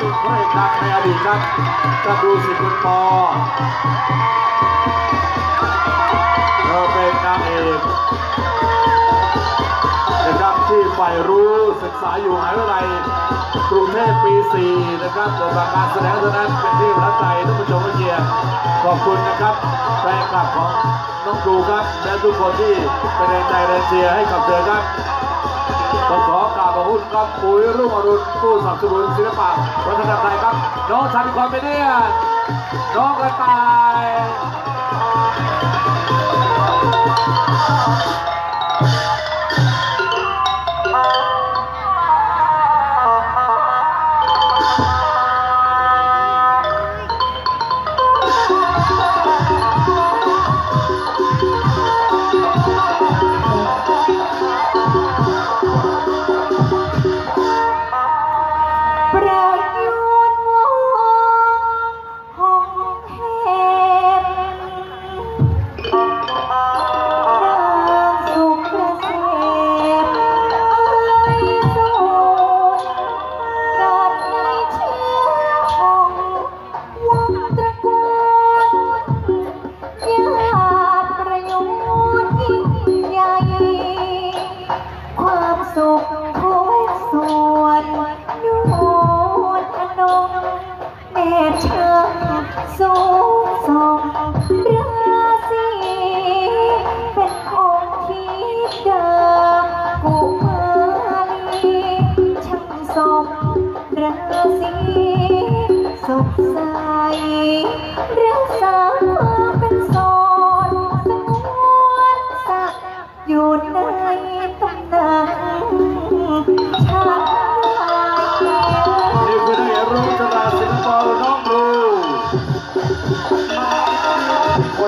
เป็นพระเอกดังในอดีตครับกับดูสิคุณปอเธอเป็นนางเอกนะครับที่ใฝ่รู้ศึกษาอยู่มหาวิทยาลัยกรุงเทพปี 4 นะครับบทบาทการแสดงเท่านั้นเป็นที่ประทับใจท่านผู้ชมทุกเกียรติขอบคุณนะครับแฟนคลับของน้องครูครับ และทุกคนที่เป็นแรงใจแรงเชียร์ให้กับเธอครับต้องขอ กราบขอบคุณครับปุ๋ยรุ่งอรุณผู้สนับสนุนศิลปะวัฒนธรรมไทยครับ น้องชันความเป็นเนี่ยน้องกระต่าย เชิงสูงส่งราศีเป็นองค์ที่เดิมกุมาลีช่างสมราศีสดใสรักษาความเป็นโสดสงวนสักอยู่ในต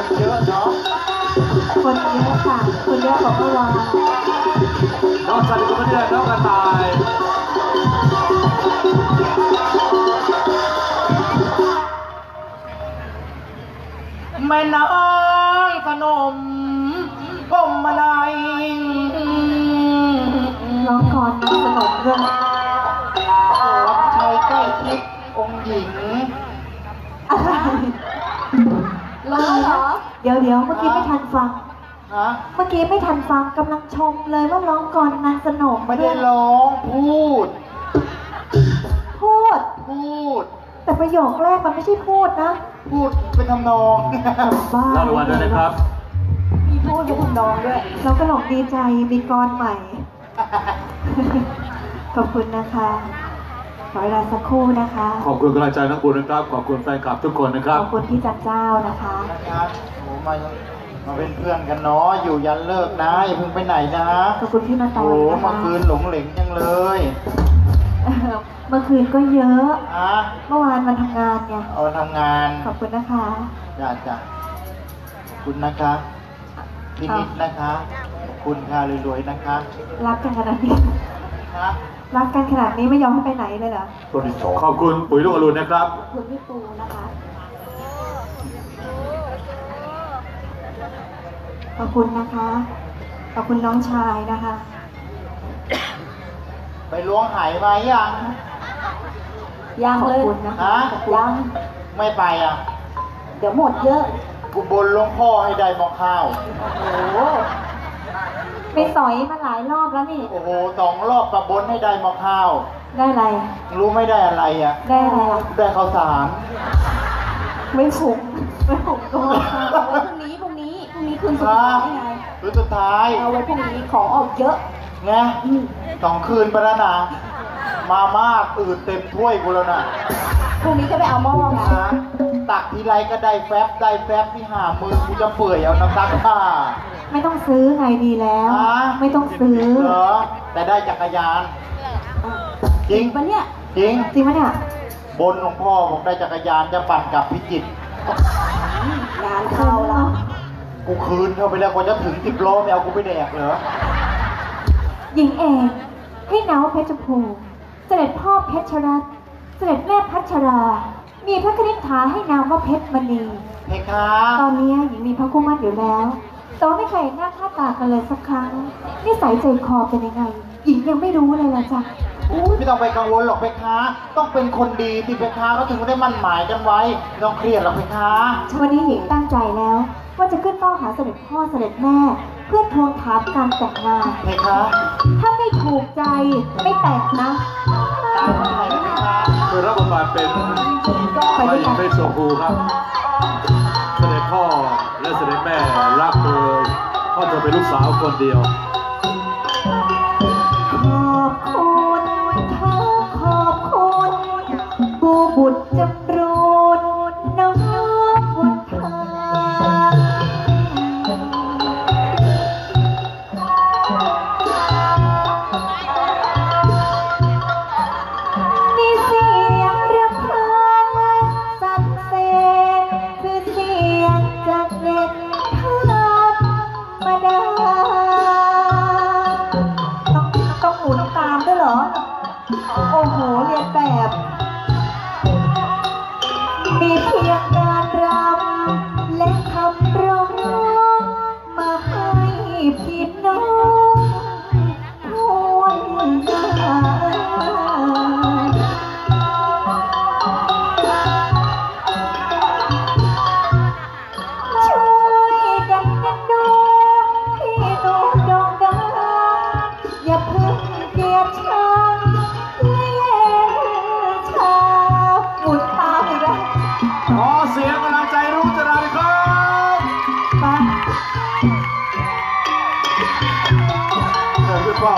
คนเยอะเนาะคนเยอะค่ะ คนเยอะกว่าเมื่อวานน้องชันความเป็เนี่ยน้องกระต่ายแม่นางขนมก้มมาในร้องก่อนน้องสนมด้วยรับใช้ใกล้ชิดองค์หญิง อะไรร้อง เหรอเดี๋ยวเดี๋ยวเมื่อกี้ไม่ทันฟังฮะเมื่อกี้ไม่ทันฟังกำลังชมเลยว่าร้องก่อนนางสนมไม่ได้ร้องพูด พูด พูด แต่ประโยคแรกมันไม่ใช่พูดนะพูดเป็นทำนองบ้ารับรางวัลด้วยนะครับ มีพูดเป็นทำนองด้วยเราก็หลงดีใจมีกรใหม่ ขอบคุณนะคะขอเวลาสักครู่นะคะ ขอบคุณกำลังใจน้องครูนะครับ ขอบคุณแฟนคลับทุกคนนะคขรับอบคุณพี่จัดเจ้านะคะ นะครับ โอ้มามาเป็นเพื่อนกันเนาะอยู่ยันเลิกนะอย่าเพิ่งไปไหนนะขอบคุณพี่มาตอโอ้ยนะเมื่อคะคืนหลงเหลงจังเลยเออเมื่อคืนก็เยอะอะเมื่อวานมันทำงานไงเอาทำงานขอบคุณนะคะ จ้าจ้าขอบคุณนะคะพินิจนะคะขอบคุณค่ะรวยๆนะคะรักกันขนาดนี้ฮะรักกันขนาดนี้ไม่ยอมให้ไปไหนเลยเหรอขอบคุณปุ๋ยรุ่งอรุณนะครับขอบคุณพี่ปูนะคะ ขอบคุณนะคะ ขอบคุณน้องชายนะคะ ไปล้วงหายมายังยังเลยขอบคุณนะคะฮะยัง ไม่ไปอะ เดี๋ยวหมดเยอะ กูบนหลวงพ่อให้ได้หมอข้าว โอ้โหไปสอยมาหลายรอบแล้วนี่ โอ้โหสองรอบประบนให้ได้หมอข้าว ได้อะไร รู้ไม่ได้อะไรอะ ได้อะไรล่ะได้ข้าวสาร ไม่ผงไม่ผงตัวเอาไว้พรุ่งนี้พรุ่ง นี้พรุ่งนี้คืนสุดท้ายไงคืนสุดท้าย เอาไว้พรุ่งนี้ของออกเยอะไงสองคืนไปแล้วนะมามากอืดเต็มถ้วยกูแล้วนะพรุ่งนี้ก็ไปเอาหม้อมานะตักทีไรก็ได้แฟบได้แฟบที่หามือกูจะเปื่อยเอาน้ำซักผ้าไม่ต้องซื้อไงดีแล้วฮะไม่ต้องซื้อเหรอแต่ได้จักรยาน จริงปะเนี่ยจริงจริงไหมเนี่ยบนหลวงพ่อบอกได้จักรยานจะปั่นกลับพิจิตรงานเข้าแล้ว กูคืนเข้าไปแล้วกว่าจะถึงสิบโลไม่เอากูไปแดกเหรอ หญิงเองให้นามว่าเพชรภูมิเสด็จพ่อเพชรรัตน์เสด็จแม่พัชรา มีพระคณิษฐาให้นามว่าเพชรมณี เพคะตอนนี้หญิงมีพระคู่มั่นอยู่แล้วแต่ว่าไม่เคยเห็นหน้าค่าตากันเลยสักครั้งนิสัยใจคอเป็นยังไง หญิงยังไม่รู้เลยล่ะจ้ะเอุ้ยไม่ต้องไปกังวลหรอกเพคะต้องเป็นคนดีที่เพคะเขาถึงได้มั่นหมายกันไว้ไม่ต้องเครียดหรอกเพคะวันนี้หญิงตั้งใจแล้ว ว่าจะขึ้นเฝ้าหาเสด็จพ่อเสด็จแม่ เพื่อทวงถามการแต่งงาน เพคะถ้าไม่ถูกใจไม่แต่งนะ ตามใครเพคะคือรับบทบาทเป็นไปพระด้วยหญิกังนเพชรโสภูครับ เสด็จพ่อและเสด็จแม่รักเธอเพราะเธอเป็นลูกสาวคนเดียว